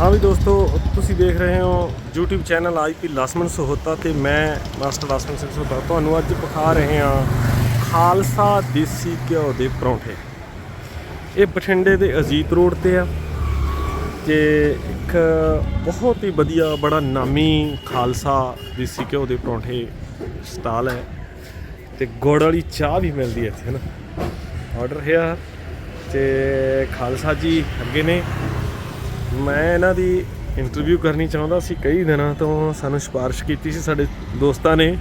ਹਾਂ ਵੀ ਦੋਸਤੋ, ਤੁਸੀਂ ਦੇਖ ਰਹੇ ਹੋ YouTube ਚੈਨਲ ਆਈਪੀ ਲਸਮਨ ਸੋਹਤਾ ਤੇ ਮੈਂ ਮਾਸਟਰ ਲਸਮਨ ਸਿੰਘ ਸੋਹਤਾ। ਤੁਹਾਨੂੰ ਅੱਜ ਵਿਖਾ ਰਹੇ ਹਾਂ ਖਾਲਸਾ ਦੇਸੀ ਘਿਓ ਦੇ ਪਰੌਂਠੇ। ਇਹ ਬਠਿੰਡੇ ਦੇ ਅਜੀਤ ਰੋਡ ਤੇ ਆ ਤੇ ਇੱਕ ਬਹੁਤ ਹੀ ਵਧੀਆ, ਬੜਾ ਨਾਮੀ ਖਾਲਸਾ ਦੇਸੀ ਘਿਓ ਦੇ ਪਰੌਂਠੇ ਸਟਾਲ ਹੈ ਤੇ ਗੁੜ ਵਾਲੀ ਚਾਹ ਵੀ ਮਿਲਦੀ ਹੈ ਇੱਥੇ ਨਾ? ਆਰਡਰ ਹੈ ਤੇ ਖਾਲਸਾ ਜੀ ਅੱਗੇ ਨੇ। ਮੈਂ ਇਹਨਾਂ ਦੀ ਇੰਟਰਵਿਊ ਕਰਨੀ ਚਾਹੁੰਦਾ ਸੀ ਕਈ ਦਿਨਾਂ ਤੋਂ, ਸਾਨੂੰ ਸਿਫਾਰਿਸ਼ ਕੀਤੀ ਸੀ ਸਾਡੇ ਦੋਸਤਾਂ ਨੇ।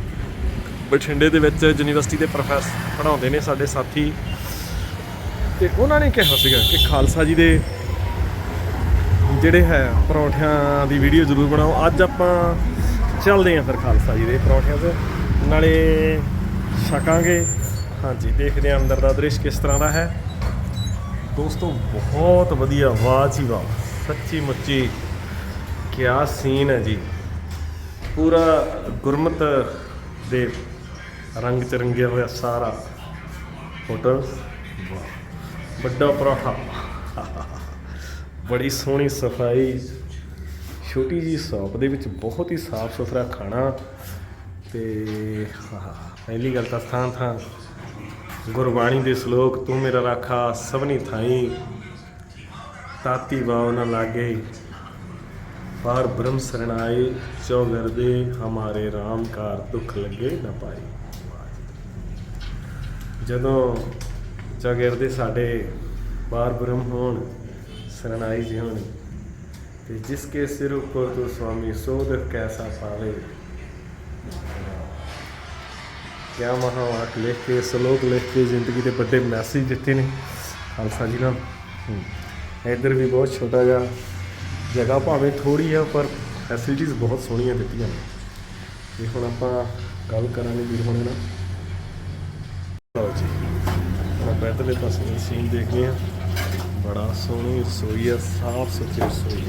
ਬਠਿੰਡੇ ਦੇ ਵਿੱਚ ਯੂਨੀਵਰਸਿਟੀ ਦੇ ਪ੍ਰੋਫੈਸਰ ਪੜ੍ਹਾਉਂਦੇ ਨੇ ਸਾਡੇ ਸਾਥੀ। ਤੇ ਉਹਨਾਂ ਨੇ ਕਿਹਾ ਸੀਗਾ ਕਿ ਖਾਲਸਾ ਜੀ ਦੇ ਜਿਹੜੇ ਹੈ ਪਰੌਂਠਿਆਂ ਦੀ ਵੀਡੀਓ ਜ਼ਰੂਰ ਬਣਾਓ। ਅੱਜ ਆਪਾਂ ਚੱਲਦੇ ਹਾਂ ਫਿਰ ਖਾਲਸਾ ਜੀ ਦੇ ਪਰੌਂਠਿਆਂ 'ਤੇ। ਨਾਲੇ ਛਕਾਂਗੇ। ਹਾਂਜੀ, ਦੇਖਦੇ ਹਾਂ ਅੰਦਰ ਦਾ ਦ੍ਰਿਸ਼ ਕਿਸ ਤਰ੍ਹਾਂ ਦਾ ਹੈ। ਦੋਸਤੋ, ਬਹੁਤ ਵਧੀਆ ਆਵਾਜ਼ ਜੀ ਵਾਹ। ਸੱਚੀ ਮੁੱਚੀ ਕਿਆ ਸੀਨ ਹੈ ਜੀ। ਪੂਰਾ ਗੁਰਮਤ ਦੇ ਰੰਗ ਚ ਰੰਗਿਆ ਹੋਇਆ ਸਾਰਾ ਹੋਟਲ। ਵਾਹ, ਵੱਡਾ ਪਰਾਠਾ। ਬੜੀ ਸੋਹਣੀ ਸਫ਼ਾਈ। ਛੋਟੀ ਜੀ ਸ਼ਾਪ ਦੇ ਵਿੱਚ ਬਹੁਤ ਹੀ ਸਾਫ਼ ਸੁਥਰਾ ਖਾਣਾ। ਤੇ ਪਹਿਲੀ ਗੱਲ ਤਾਂ ਥਾਂ ਥਾਂ ਗੁਰਬਾਣੀ ਦੇ ਸ਼ਲੋਕ, ਤੂੰ ਮੇਰਾ ਰਾਖਾ ਸਭਨੀ ਥਾਈ ਤਾਤੀ ਬਾਉ ਨ ਲਾਗੇ। ਪਾਰ ਬ੍ਰਹਮ ਸਰਣਾਏ ਚੌਗਰਦੇ ਹਮਾਰੇ RAM ਕਾਰ ਦੁੱਖ ਲੱਗੇ ਨਾ ਪਾਈ ਜਦੋਂ ਚੌਗਰਦੇ ਸਾਡੇ ਪਾਰ ਬ੍ਰਹਮ ਹੋਣ, ਸਰਣਾਈ ਜੀ ਹੋਣ, ਤੇ ਜਿਸ ਕੇ ਸਿਰ ਉੱਪਰ ਤੂੰ ਸੁਆਮੀ ਸੋਧ ਕੈਸਾ ਪਾਵੇ, ਕਿਆ ਮਹਾਵਾਕ ਲਿਖ ਕੇ, ਸ਼ਲੋਕ ਲਿਖ ਕੇ ਜ਼ਿੰਦਗੀ ਦੇ ਵੱਡੇ ਮੈਸੇਜ ਦਿੱਤੇ ਨੇ। ਖਾਲਸਾ ਜੀ ਨਾਲ ਇੱਧਰ ਵੀ ਬਹੁਤ ਛੋਟਾ ਜਿਹਾ ਜਗ੍ਹਾ, ਭਾਵੇਂ ਥੋੜੀ ਆ ਪਰ ਫੈਸਿਲਿਟੀਆਂ ਬਹੁਤ ਸੋਹਣੀਆਂ ਦਿੱਤੀਆਂ ਨੇ। ਤੇ ਹੁਣ ਆਪਾਂ ਗੱਲ ਕਰਾਂਗੇ ਵੀਰ ਹੁਣੇ ਨਾਲ। ਲਓ ਜੀ, ਹੁਣ ਆਪਾਂ ਇੱਧਰਲੇ ਪਾਸੇ ਸੀਨ ਦੇਖਦੇ ਆ ਬੜਾ ਸੋਹਣੀ ਰਸੋਈ ਆ, ਸਾਫ਼ ਸੁਥਰੀ ਰਸੋਈ।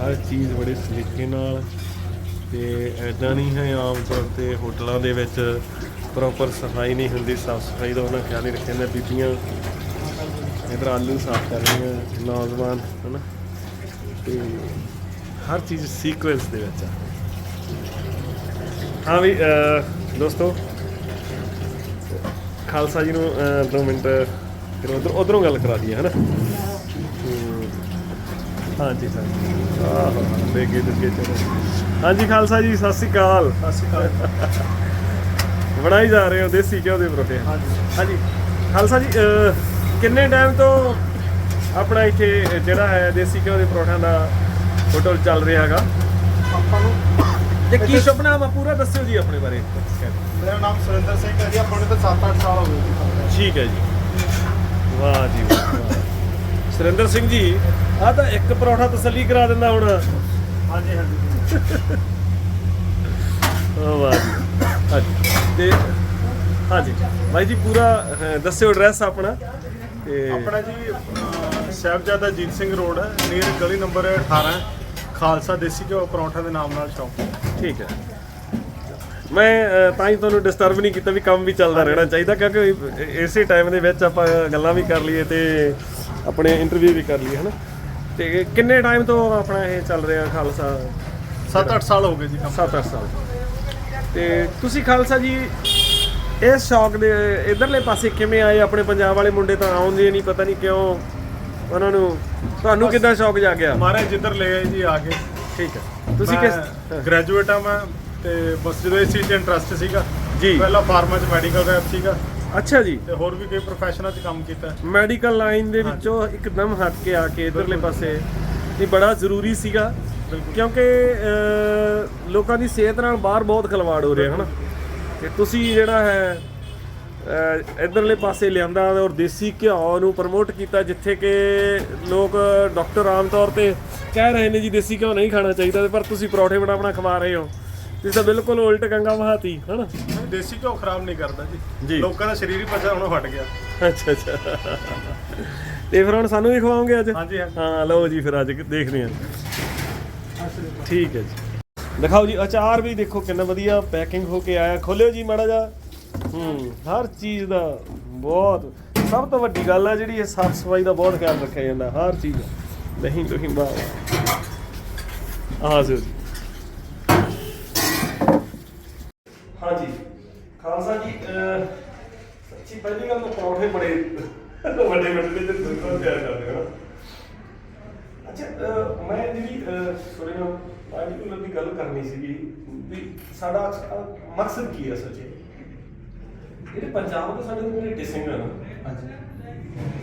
ਹਰ ਚੀਜ਼ ਬੜੇ ਸਲੀਕੇ ਨਾਲ ਤੇ ਐਦਾਂ ਨਹੀਂ ਹੈ ਆਮ ਤੌਰ ਤੇ ਹੋਟਲਾਂ ਦੇ ਵਿੱਚ ਪ੍ਰੋਪਰ ਸਫ਼ਾਈ ਨਹੀਂ ਹੁੰਦੀ, ਸਾਫ਼ ਸਫ਼ਾਈ ਦਾ ਉਹਨਾਂ ਖਿਆਲ ਨਹੀਂ ਰੱਖਿਆ ਜਾਂਦਾ, ਬੀਬੀਆਂ ਇਧਰ ਆਲੂ ਸਾਫ਼ ਕਰ ਰਹੀਆਂ ਨੌਜਵਾਨ ਹਨਾ? ਤੇ ਹਰ ਚੀਜ਼ ਸੀਕੁਐਂਸ ਦੇ ਵਿੱਚ ਆ। ਹਾਂ ਵੀ ਦੋਸਤੋ ਖਾਲਸਾ ਜੀ ਨੂੰ ਦੋ ਮਿੰਟ ਫਿਰ ਉਧਰ ਉਧਰੋਂ ਗੱਲ ਕਰਾ ਦਈਏ ਹਨਾ? ਹਾਂਜੀ ਸਰ ਆਹ ਬੇਗੇ ਦੇ ਚਲੋ। ਹਾਂਜੀ ਖਾਲਸਾ ਜੀ ਸਤਿ ਸ੍ਰੀ ਅਕਾਲ। ਸਤਿ ਸ਼੍ਰੀ ਅਕਾਲ। ਬਣਾਈ ਜਾ ਰਹੇ ਹੋ ਦੇਸੀ ਘਿਓ ਦੇ ਪਰੋਠੇ। ਹਾਂਜੀ ਹਾਂਜੀ ਖਾਲਸਾ ਜੀ ਕਿੰਨੇ ਟਾਈਮ ਤੋਂ ਆਪਣਾ ਇੱਥੇ ਜਿਹੜਾ ਹੈ ਦੇਸੀ ਘਿਓ ਦੇ ਪਰੌਠਿਆਂ ਦਾ ਹੋਟਲ ਚੱਲ ਰਿਹਾ ਹੈਗਾ? ਆਪਾਂ ਨੂੰ ਤੇ ਕੀ ਸੁਪਨਾ ਵਾ ਪੂਰਾ? ਦੱਸਿਓ ਜੀ ਆਪਣੇ ਬਾਰੇ। ਮੇਰਾ ਨਾਮ ਸੁਰਿੰਦਰ ਸਿੰਘ ਹੈ ਜੀ ਆਪਾਂ ਨੂੰ ਤਾਂ 7-8 ਸਾਲ ਹੋ ਗਏ ਜੀ। ਠੀਕ ਹੈ ਜੀ। ਵਾਹ ਜੀ ਵਾਹ। ਸੁਰਿੰਦਰ ਸਿੰਘ ਜੀ ਆ ਤਾਂ ਇੱਕ ਪਰੌਠਾ ਤਸੱਲੀ ਕਰਾ ਦਿੰਦਾ ਹੁਣ। ਹਾਂਜੀ ਹਾਂਜੀ। ਵਾਹ ਜੀ ਹਾਂਜੀ। ਤੇ ਹਾਂਜੀ। ਭਾਈ ਜੀ ਪੂਰਾ ਦੱਸਿਓ ਐਡਰੈਸ ਆਪਣਾ। ਤੇ ਆਪਣਾ ਜੀ ਸਾਹਿਬਜ਼ਾਦਾ ਜੀਤ ਸਿੰਘ ਰੋਡ ਹੈ ਨੀਅਰ ਗਲੀ ਨੰਬਰ 18 ਖਾਲਸਾ ਦੇਸੀ ਘਿਓ ਪਰੌਂਠਾ ਦੇ ਨਾਮ ਨਾਲ ਸ਼ੌਪ ਠੀਕ ਹੈ। ਮੈਂ ਤਾਂ ਹੀ ਤੁਹਾਨੂੰ ਡਿਸਟਰਬ ਨਹੀਂ ਕੀਤਾ ਵੀ ਕੰਮ ਵੀ ਚੱਲਦਾ ਰਹਿਣਾ ਚਾਹੀਦਾ ਕਿਉਂਕਿ ਇਸੇ ਟਾਈਮ ਦੇ ਵਿੱਚ ਆਪਾਂ ਗੱਲਾਂ ਵੀ ਕਰ ਲਈਏ ਤੇ ਆਪਣੇ ਇੰਟਰਵਿਊ ਵੀ ਕਰ ਲਈਏ ਹਨਾ? ਤੇ ਕਿੰਨੇ ਟਾਈਮ ਤੋਂ ਆਪਣਾ ਇਹ ਚੱਲ ਰਿਹਾ ਖਾਲਸਾ? 7-8 ਸਾਲ ਹੋ ਗਏ ਜੀ ਕੰਮ 7-8 ਸਾਲ। ਤੇ ਤੁਸੀਂ ਖਾਲਸਾ ਜੀ ਇਸ ਸ਼ੌਕ ਦੇ ਇਧਰਲੇ ਪਾਸੇ ਕਿਵੇਂ ਆਏ ਆਪਣੇ ਪੰਜਾਬ ਵਾਲੇ ਮੁੰਡੇ ਤਾਂ ਆਉਂਦੇ ਨਹੀਂ ਪਤਾ ਨਹੀਂ ਕਿਉਂ ਉਹਨਾਂ ਨੂੰ ਤੁਹਾਨੂੰ ਕਿੱਦਾਂ ਸ਼ੌਕ ਜਾਗਿਆ ਮਾਰੇ ਜਿੱਧਰ ਲੈ ਆਏ ਜੀ ਆ ਕੇ। ਠੀਕ ਹੈ। ਤੁਸੀਂ ਕਿਸ ਗ੍ਰੈਜੂਏਟ ਆ ਮੈਂ ਤੇ ਬਸ ਜਦੋਂ ਇਸ ਚੀਜ਼ 'ਚ ਇੰਟਰਸਟ ਸੀਗਾ ਜੀ। ਪਹਿਲਾਂ ਫਾਰਮਾ 'ਚ ਮੈਡੀਕਲ ਰੈਪ ਸੀਗਾ। ਅੱਛਾ ਜੀ। ਤੇ ਹੋਰ ਵੀ ਕਈ ਪ੍ਰੋਫੈਸ਼ਨਾਂ 'ਚ ਕੰਮ ਕੀਤਾ। ਮੈਡੀਕਲ ਲਾਈਨ ਦੇ ਵਿੱਚੋਂ ਇੱਕਦਮ ਹਟ ਕੇ ਆ ਕੇ ਇਧਰਲੇ ਪਾਸੇ। ਇਹ ਬੜਾ ਜ਼ਰੂਰੀ ਸੀਗਾ। ਕਿਉਂਕਿ ਲੋਕਾਂ ਦੀ ਸਿਹਤ ਨਾਲ ਬਾਹਰ ਬਹੁਤ ਖਲਵਾੜ ਹੋ ਰਿਹਾ ਹਨਾ? ਤੇ ਤੁਸੀਂ ਜਿਹੜਾ ਹੈ ਇਧਰਲੇ ਪਾਸੇ ਲਿਆਂਦਾ ਔਰ ਦੇਸੀ ਘਿਓ ਨੂੰ ਪ੍ਰਮੋਟ ਕੀਤਾ ਜਿੱਥੇ ਕਿ ਲੋਕ ਡਾਕਟਰ ਆਮ ਤੌਰ ਤੇ ਕਹਿ ਰਹੇ ਨੇ ਜੀ ਦੇਸੀ ਘਿਓ ਨਹੀਂ ਖਾਣਾ ਚਾਹੀਦਾ ਪਰ ਤੁਸੀਂ ਪਰੌਠੇ ਬਣਾ ਬਣਾ ਖਵਾ ਰਹੇ ਹੋ। ਤੁਸੀਂ ਤਾਂ ਬਿਲਕੁਲ ਉਲਟ ਗੰਗਾ ਵਹਾਤੀ ਹਨਾ? ਦੇਸੀ ਘਿਓ ਖਰਾਬ ਨਹੀਂ ਕਰਦਾ ਜੀ। ਲੋਕਾਂ ਦਾ ਸਰੀਰ ਹੀ ਪਚਾ ਹੁਣ ਹਟ ਗਿਆ। ਅੱਛਾ ਅੱਛਾ। ਤੇ ਫਿਰ ਹੁਣ ਸਾਨੂੰ ਵੀ ਖਵਾਓਗੇ ਅੱਜ? ਹਾਂਜੀ ਹਾਂਜੀ। ਹਾਂ ਲਓ ਜੀ ਫਿਰ ਅੱਜ ਦੇਖਦੇ ਹਾਂ। ਠੀਕ ਹੈ ਜੀ। ਦਿਖਾਓ ਜੀ ਅਚਾਰ ਵੀ ਦੇਖੋ ਕਿੰਨਾ ਵਧੀਆ ਪੈਕਿੰਗ ਹੋ ਕੇ ਆਇਆ। ਖੋਲਿਓ ਜੀ ਮਾੜਾ ਜਾ ਹੂੰ ਹਰ ਚੀਜ਼ ਦਾ ਬਹੁਤ ਸਭ ਤੋਂ ਵੱਡੀ ਗੱਲ ਹੈ ਜਿਹੜੀ ਇਹ ਸਾਫ਼ ਸਫ਼ਾਈ ਦਾ ਬਹੁਤ ਖਿਆਲ ਰੱਖਿਆ ਜਾਂਦਾ ਹਰ ਚੀਜ਼ ਦਾ। ਦਹੀਂ ਦਹੀਂ ਬਾਹਰ ਆ ਜਾਓ ਜੀ। ਹਾਂਜੀ ਖਾਲਸਾ ਜੀ ਅਹ, ਸੱਚੀ ਪਹਿਲੀ ਗੱਲ ਤਾਂ ਪਰੌਂਠੇ ਬੜੇ ਵੱਡੇ ਵੱਡੇ ਤੇ ਦੁੱਧ ਤਿਆਰ ਕਰਦੇ ਹੋ ਨਾ ਅੱਛਾ ਅਹ, ਮੈਂ ਜਿਹੜੀ ਸੋਰੀ ਨਾ ਅੱਜ ਕੋਲ ਦੀ ਗੱਲ ਕਰਨੀ ਸੀਗੀ ਵੀ ਸਾਡਾ ਅਹ, ਮਕਸਦ ਕੀ ਹੈ ਸੱਚੇ? ਜਿਹੜੇ ਪੰਜਾਬ ਦੇ ਸਾਡੇ ਜਿਹੜੇ ਟਿਸਿੰਗ ਹੈ ਨਾ ਹਾਂਜੀ।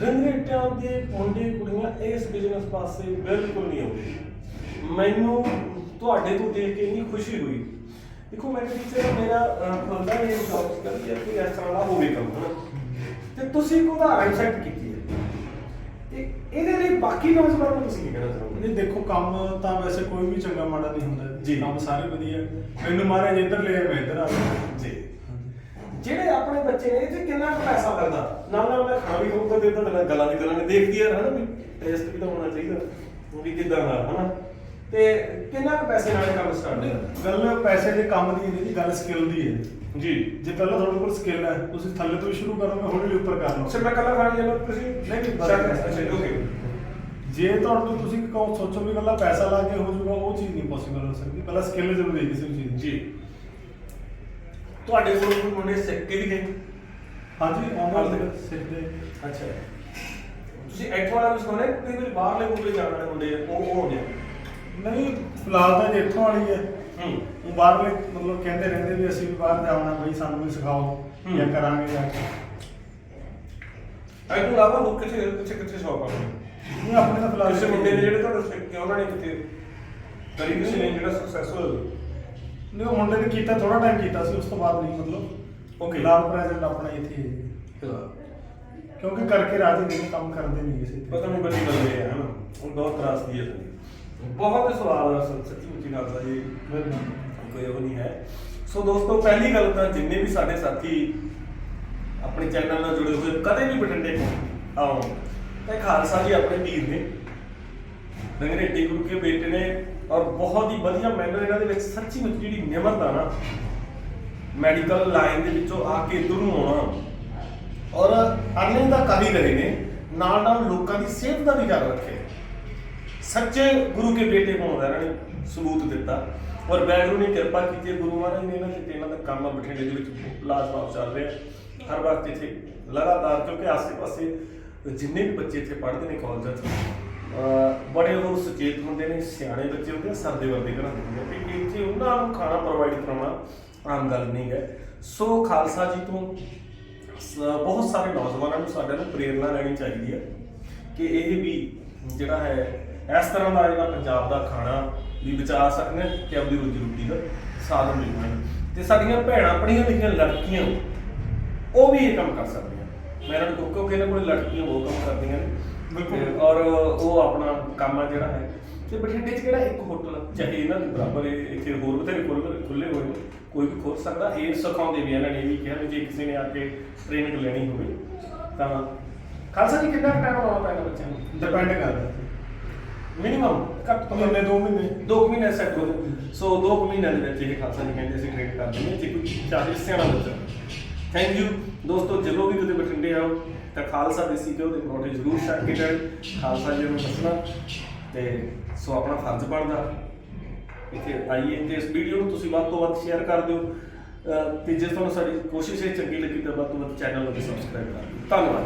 ਰੰਗਰੇਟਾਂ ਦੇ ਮੁੰਡੇ ਕੁੜੀਆਂ ਇਸ ਬਿਜ਼ਨਸ ਪਾਸੇ ਬਿਲਕੁਲ ਨਹੀਂ ਆਉਂਦੇ। ਮੈਨੂੰ ਤੁਹਾਡੇ ਤੋਂ ਦੇਖ ਕੇ ਇੰਨੀ ਖੁਸ਼ੀ ਹੋਈ। ਦੇਖੋ ਮੈਂ ਟੀਚਰ ਮੇਰਾ ਖੁੱਲਦਾ ਇਹ ਜੌਬ ਕਰਦੀ ਹੈ ਕਿ ਇਸ ਤਰ੍ਹਾਂ ਦਾ ਹੋਵੇ ਕੰਮ ਹਨਾ। ਤੇ ਤੁਸੀਂ ਇੱਕ ਉਦਾਹਰਨ ਸੈੱਟ ਕੀਤੀ। ਇਹਦੇ ਲਈ ਬਾਕੀ ਨੌਜਵਾਨਾਂ ਨੂੰ ਤੁਸੀਂ ਕੀ ਕਹਿਣਾ ਚਾਹੋਗੇ? ਨਹੀਂ ਦੇਖੋ ਕੰਮ ਤਾਂ ਵੈਸੇ ਕੋਈ ਵੀ ਚੰਗਾ ਮਾੜਾ ਨਹੀਂ ਹੁੰਦਾ। ਜੀ। ਕੰਮ ਸਾਰੇ ਵਧੀਆ। ਮੈਨੂੰ ਮਹਾਰਾਜ ਇੱਧਰ ਲੈ ਆਇਆ, ਮੈਂ ਇੱਧਰ ਆ ਗਿਆ। ਜੀ। ਜਿਹੜੇ ਆਪਣੇ ਬੱਚੇ ਨੇ ਇਹ 'ਚ ਕਿੰਨਾ ਕੁ ਪੈਸਾ ਲੱਗਦਾ ਨਾਲ ਨਾਲ ਮੈਂ ਖਾਣਾ ਵੀ ਹੋਊਗਾ ਤੇ ਤੁਹਾਡੇ ਨਾਲ ਗੱਲਾਂ ਵੀ ਕਰਾਂਗੇ ਦੇਖਦੀ ਆ ਹਨਾ ਵੀ ਟੇਸਟ ਵੀ ਤਾਂ ਹੋਣਾ ਚਾਹੀਦਾ। ਵੀ ਕਿਦਾਂ ਦਾ ਹਨਾ? ਤੇ ਕਿੰਨਾ ਕੁ ਪੈਸੇ ਨਾਲ ਇਹ ਕੰਮ ਸਟਾਰਟ ਹੁੰਦਾ ਗੱਲ ਪੈਸੇ ਦੇ ਕੰਮ ਦੀ ਨਹੀਂ ਗੱਲ ਸਕਿੱਲ ਦੀ ਹੈ। ਜੀ ਜੇ ਪਹਿਲਾਂ ਤੁਹਾਡੇ ਕੋਲ ਸਕਿੱਲ ਹੈ ਤੁਸੀਂ ਥੱਲੇ ਤੋਂ ਹੀ ਸ਼ੁਰੂ ਕਰੋਗੇ ਹੌਲੀ ਹੌਲੀ ਉੱਪਰ ਕਰ ਲਓ ਸਿਰ ਮੈਂ ਕੱਲਾ ਖਾਣੀ ਜਾਂਦਾ ਤੁਸੀਂ ਨਹੀਂ ਨਹੀਂ ਅੱਛਾ ਓਕੇ ਜੇ ਤੁਹਾਡੇ ਤੋਂ ਤੁਸੀਂ ਕਹੋ ਸੋਚੋ ਵੀ ਗੱਲਾਂ ਪੈਸਾ ਲਾ ਕੇ ਹੋ ਜਾਊਗਾ ਉਹ ਚੀਜ਼ ਨਹੀਂ ਪੋਸੀਬਲ ਹੋ ਸਕਦੀ। ਪਹਿਲਾਂ ਸਕਿੱਲ ਜ਼ਰੂਰੀ ਹੈ ਕਿਸੇ ਵੀ ਚੀਜ਼। ਦੀ ਜੀ। ਤੁਹਾਡੇ ਕੋਲ ਕੋਈ ਮੁੰਡੇ ਸਿੱਖ ਕੇ ਵੀ ਗਏ? ਹਾਂਜੀ ਆਨਲਾਈਨ ਹਾਂਜੀ। ਸਿੱਖਦੇ ਅੱਛਾ। ਤੁਸੀਂ ਇੱਥੋਂ ਵਾਲਾ ਵੀ ਸੁਣਿਆ ਕਈ ਵਾਰੀ ਬਾਹਰਲੇ ਮੁੰਡੇ ਜਾਣ ਵਾਲੇ ਮੁੰਡੇ ਆ, ਉਹ ਉਹ ਹੁੰਦੇ ਆ ਨਹੀਂ ਫਿਲਹਾਲ ਤਾਂ ਜੇ ਇੱਥੋਂ ਵਾਲੀ ਹੈ। ਹੂੰ। ਉਹ ਬਾਹਰਲੇ ਮਤਲਬ ਕਹਿੰਦੇ ਰਹਿੰਦੇ ਵੀ ਅਸੀਂ ਵੀ ਬਾਹਰ ਜਾਣਾ ਬਈ ਸਾਨੂੰ ਵੀ ਸਿਖਾਓ ਹੂੰ। ਜਾਂ ਕਰਾਂਗੇ ਜਾ ਕੇ। ਇਹ ਤੋਂ ਇਲਾਵਾ ਹੋਰ ਕਿੱਥੇ ਕਿੱਥੇ ਕਿੱਥੇ ਸ਼ੌਪ ਆ ਨਹੀਂ ਆਪਣੇ ਤਾਂ ਫਿਲਹਾਲ ਕਿਸੇ ਮੁੰਡੇ ਨੇ ਜਿਹੜੇ ਤੁਹਾਡੇ ਸਿੱਖ ਕੇ ਉਹਨਾਂ ਨੇ ਕਿਤੇ? ਕਰੀ ਕਿਸੇ ਨੇ ਜਿਹੜਾ ਸਕਸੈਸਫੁਲ ਨਹੀਂ ਉਹ ਮੁੰਡੇ ਨੇ ਕੀਤਾ ਥੋੜਾ ਟਾਈਮ ਕੀਤਾ ਸੀ ਉਸ ਤੋਂ ਬਾਅਦ ਨਹੀਂ ਮਤਲਬ Okay. ਫਿਲਹਾਲ ਪ੍ਰੈਜ਼ੈਂਟ ਆਪਣਾ ਇੱਥੇ ਹੀ ਹੈ ਕਿਉਂਕਿ ਕਰਕੇ ਰਾਜੀ ਨਹੀਂ ਕੰਮ ਕਰਦੇ ਨਹੀਂ ਕਿਸੇ ਤੇ। ਪਤਾ ਨਹੀਂ ਬੜੀ ਗੱਲ ਇਹ ਹੈ ਹਨਾ? ਉਹ ਬਹੁਤ ਤਰਾਸ ਦੀ ਹੈ ਸਾਡੀ। ਬਹੁਤ ਸਵਾਲ ਆ ਸ- ਸੱਚੀ ਮੁੱਚੀ ਗੱਲ ਦਾ ਜੀ। ਕੋਈ ਉਹ ਨਹੀਂ ਹੈ। ਸੋ ਦੋਸਤੋ, ਪਹਿਲੀ ਗੱਲ ਤਾਂ ਜਿੰਨੇ ਵੀ ਸਾਡੇ ਸਾਥੀ ਆਪਣੇ ਚੈਨਲ ਨਾਲ ਜੁੜੇ ਹੋਏ, ਕਦੇ ਵੀ ਬਠਿੰਡੇ ਆਓ ਤੇ ਖਾਲਸਾ ਜੀ ਆਪਣੇ ਵੀਰ ਨੇ। ਰੰਗਰੇਟੀ ਗੁਰੂ ਕੇ ਬੇਟੇ ਨੇ ਔਰ ਬਹੁਤ ਹੀ ਵਧੀਆ ਮੈਨੂੰ ਇਹਨਾਂ ਦੇ ਵਿੱਚ, ਸੱਚੀ ਮੁੱਚੀ ਜਿਹੜੀ ਨਿਮਰਤਾ ਨਾ ਮੈਡੀਕਲ ਲਾਈਨ ਦੇ ਵਿੱਚੋਂ ਆ ਕੇ ਇੱਧਰ ਨੂੰ ਆਉਣਾ। ਔਰ ਅਰਨਿੰਗ ਦਾ ਕਰ ਹੀ ਰਹੇ ਨੇ। ਨਾਲ ਨਾਲ ਲੋਕਾਂ ਦੀ ਸਿਹਤ ਦਾ ਵੀ ਖਿਆਲ ਰੱਖੇ। ਸੱਚੇ ਗੁਰੂ ਕੇ ਬੇਟੇ ਹੋਣ ਦਾ ਇਹਨਾਂ ਨੇ ਸਬੂਤ ਦਿੱਤਾ। ਔਰ ਬੈਗਰੂ ਨੇ ਕਿਰਪਾ ਕੀਤੀ ਹੈ, ਗੁਰੂ ਮਹਾਰਾਜ ਨੇ ਇਹਨਾਂ ਤੇ ਇਹਨਾਂ ਦਾ ਕੰਮ ਬਠਿੰਡੇ ਦੇ ਵਿੱਚ ਲਾਜਵਾਬ ਚੱਲ ਰਿਹਾ। ਹਰ ਵਕਤ ਇੱਥੇ ਲਗਾਤਾਰ ਕਿਉਂਕਿ ਆਸੇ-ਪਾਸੇ ਜਿੰਨੇ ਵੀ ਬੱਚੇ ਇੱਥੇ ਪੜ੍ਹਦੇ ਨੇ ਕਾਲਜਾਂ 'ਚ ਬੜੇ ਉਹ ਸੁਚੇਤ ਹੁੰਦੇ ਨੇ ਸਿਆਣੇ ਬੱਚੇ ਹੁੰਦੇ ਆ ਸਰਦੇ ਵਰਦੇ ਘਰਾਂ ਦੇ ਹੁੰਦੇ ਆ। ਕਿ ਇੱਥੇ ਉਹਨਾਂ ਨੂੰ ਖਾਣਾ ਪ੍ਰੋਵਾਈਡ ਕਰਾਉਣਾ ਆਮ ਗੱਲ ਨਹੀਂ ਹੈ। ਸੋ ਖਾਲਸਾ ਜੀ ਤੋਂ ਬਹੁਤ ਸਾਰੇ ਨੌਜਵਾਨਾਂ ਨੂੰ ਸਾਰਿਆਂ ਨੂੰ ਪ੍ਰੇਰਣਾ ਲੈਣੀ ਚਾਹੀਦੀ ਹੈ ਕਿ ਇਹ ਵੀ ਜਿਹੜਾ ਹੈ ਇਸ ਤਰ੍ਹਾਂ ਦਾ ਜਿਹੜਾ ਪੰਜਾਬ ਦਾ ਖਾਣਾ ਵੀ ਬਚਾ ਸਕਣ ਕਿ ਆਪਣੀ ਰੋਜੀ ਰੋਟੀ ਦਾ ਸਾਧਨ ਜਾਣ। ਤੇ ਸਾਡੀਆਂ ਭੈਣਾਂ ਪੜੀਆਂ ਲਿਖੀਆਂ ਲੜਕੀਆਂ ਉਹ ਵੀ ਇਹ ਕੰਮ ਕਰ ਸਕਦੀਆਂ ਮੈਂ ਇਹਨਾਂ ਨੂੰ ਕਿਉਂਕਿ ਇਹਨਾਂ ਕੋਲ ਲੜਕੀਆਂ ਬਹੁਤ ਕੰਮ ਕਰਦੀਆਂ ਨੇ। ਬਿਲਕੁਲ। ਔਰ ਉਹ ਆਪਣਾ ਕੰਮ ਆ ਜਿਹੜਾ ਹੈ ਤੇ ਬਠਿੰਡੇ 'ਚ ਕਿਹੜਾ ਇੱਕ ਹੋਟਲ ਚਾਹੇ ਇਹਨਾਂ ਦੇ ਬਰਾਬਰ ਇੱਥੇ ਹੋਰ ਬਥੇਰੇ ਖੁੱਲ੍ਹ ਖੁੱਲੇ ਹੋਏ ਨੇ ਕੋਈ ਵੀ ਖੋਲ ਸਕਦਾ। ਇਹ ਸਿਖਾਉਂਦੇ ਵੀ ਇਹਨਾਂ ਨੇ ਇਹ ਵੀ ਕਿਹਾ ਵੀ ਜੇ ਕਿਸੇ ਨੇ ਆ ਕੇ ਟ੍ਰੇਨਿੰਗ ਲੈਣੀ ਹੋਵੇ ਤਾਂ ਖਾਲਸਾ ਜੀ ਕਿੰਨਾ ਟਾਈਮ ਲਾਉਣਾ ਪੈਣਾ ਬੱਚਿਆਂ ਨੂੰ? ਡਿਪੈਂਡ ਕਰਦਾ। ਮਿਨੀਮਮ ਘੱਟ ਤੋਂ ਮਹੀਨੇ ਦੋ ਮਹੀਨੇ। ਦੋ ਕੁ ਮਹੀਨੇ ਸੈੱਟ ਹੋ ਜਾਓ। ਸੋ ਦੋ ਕੁ ਮਹੀਨਿਆਂ ਦੇ ਵਿੱਚ ਇਹ ਖਾਲਸਾ ਕਹਿੰਦੇ ਅਸੀਂ ਟ੍ਰੇਨ ਕਰ ਦਿੰਦੇ ਹਾਂ ਜੇ ਕੋਈ ਚਾਹੇ ਸਿਆਣਾ ਬੱਚਾ ਥੈਂਕ ਯੂ ਦੋਸਤੋ ਜਦੋਂ ਵੀ ਕਿਤੇ ਬਠਿੰਡੇ ਆਓ ਤਾਂ ਖਾਲਸਾ ਦੇਸੀ ਘਿਓ ਦੇ ਪਰੌਂਠੇ ਜ਼ਰੂਰ ਛਕ ਕੇ ਜਾਣ ਖਾਲਸਾ ਜੀ ਨੂੰ ਦੱਸਣਾ। ਤੇ ਸੋ ਆਪਣਾ ਫਰਜ਼ ਬਣਦਾ। ਇੱਥੇ ਆਈਏ ਤੇ ਇਸ ਵੀਡੀਓ ਨੂੰ ਤੁਸੀਂ ਵੱਧ ਤੋਂ ਵੱਧ ਸ਼ੇਅਰ ਕਰ ਦਿਓ। ਅਹ ਤੇ ਜੇ ਤੁਹਾਨੂੰ ਸਾਡੀ ਕੋਸ਼ਿਸ਼ ਇਹ ਚੰਗੀ ਲੱਗੀ ਤਾਂ ਵੱਧ ਤੋਂ ਵੱਧ ਚੈਨਲ ਨੂੰ ਸਬਸਕ੍ਰਾਈਬ ਕਰ ਦਿਓ। ਧੰਨਵਾਦ।